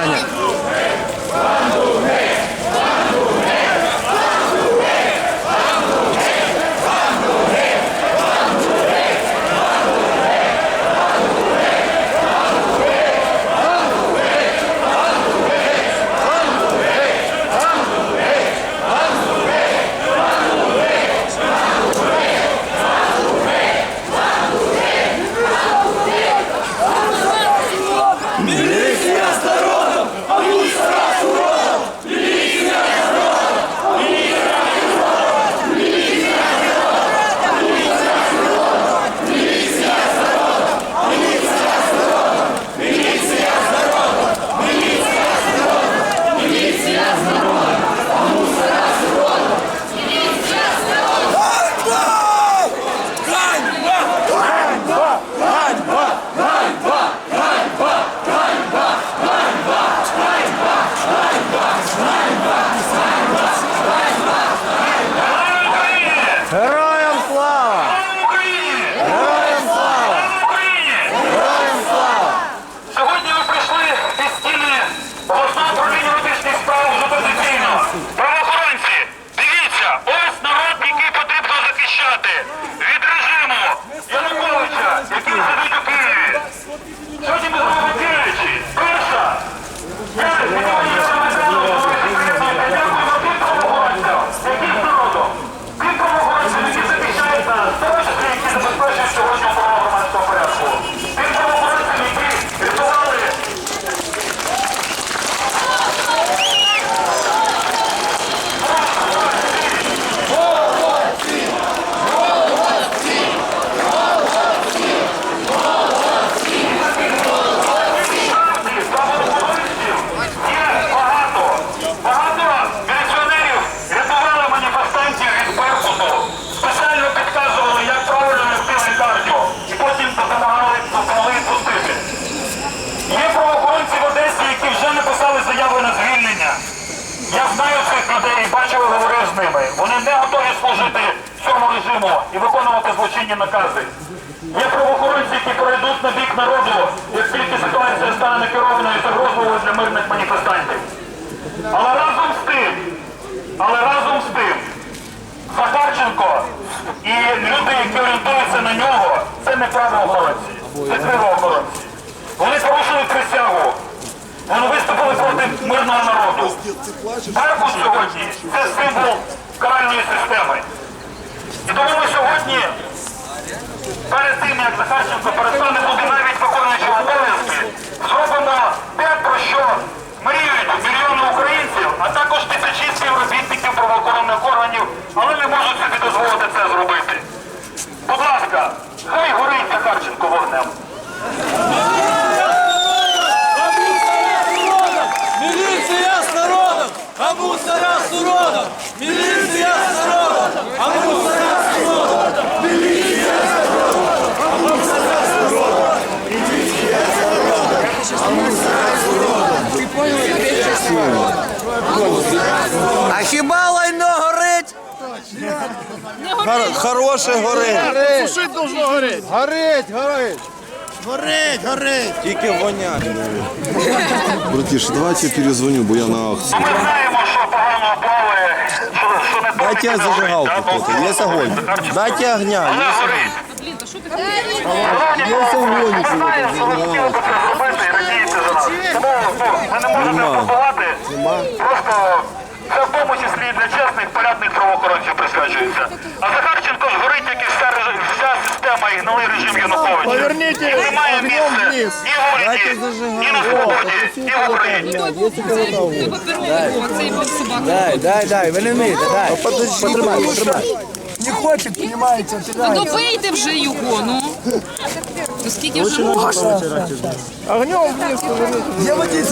看见 злочинні накази. Є правоохоронці, які перейдуть на бік народу, як тільки ситуація стане некерованою і загрозливою для мирних маніфестантів. Але разом з тим, але разом з тим, Захарченко і люди, які орієнтуються на нього, це не правоохоронці, це правоохоронці. Вони порушили присягу. Вони виступили проти мирного народу. Беркут сьогодні це символ каральної системи. І тому ми сьогодні, перед тим, як Захарченко перестане бути навіть виконуючим обов'язки, зробимо те, про що мріють мільйони українців, а також тисячі співробітників правоохоронних органів, але не можуть собі дозволити це зробити. Будь ласка, хай горить Захарченко вогнем. Міліція з народом, а мусора з народом! Міліція з народом, а мусора з народом! А хіба лайно горить? Хор- Хороше горить. Сушить должно гореть. Горить, горить. Гореть, гореть. Тільки вонять. Братиш, давайте я перезвоню, бо я на. Ну, Ми знаємо, що погано плаває, що, що не Дайте я зажигалку кто-то. Есть огонь. Дайте огня. Есть горить. Блін, та що ти Є огонь. Ми знаємо, що ви хотіли би це зробити Тому ну, ми не можемо побувати. Просто це в тому числі і для чесних, порядних правоохоронців присвячується. А Захарченко згорить, як і вся, вся система і гнилий режим Януковича. Поверніть І немає місця ні в уряді, ні на свободі, ні в Україні. Дай, дай, дай, ви не вмієте, дай. Потримай, потримай. Не хоче, понімається, Ну добийте вже його, ну. Скільки вже можна? Огнем вниз водій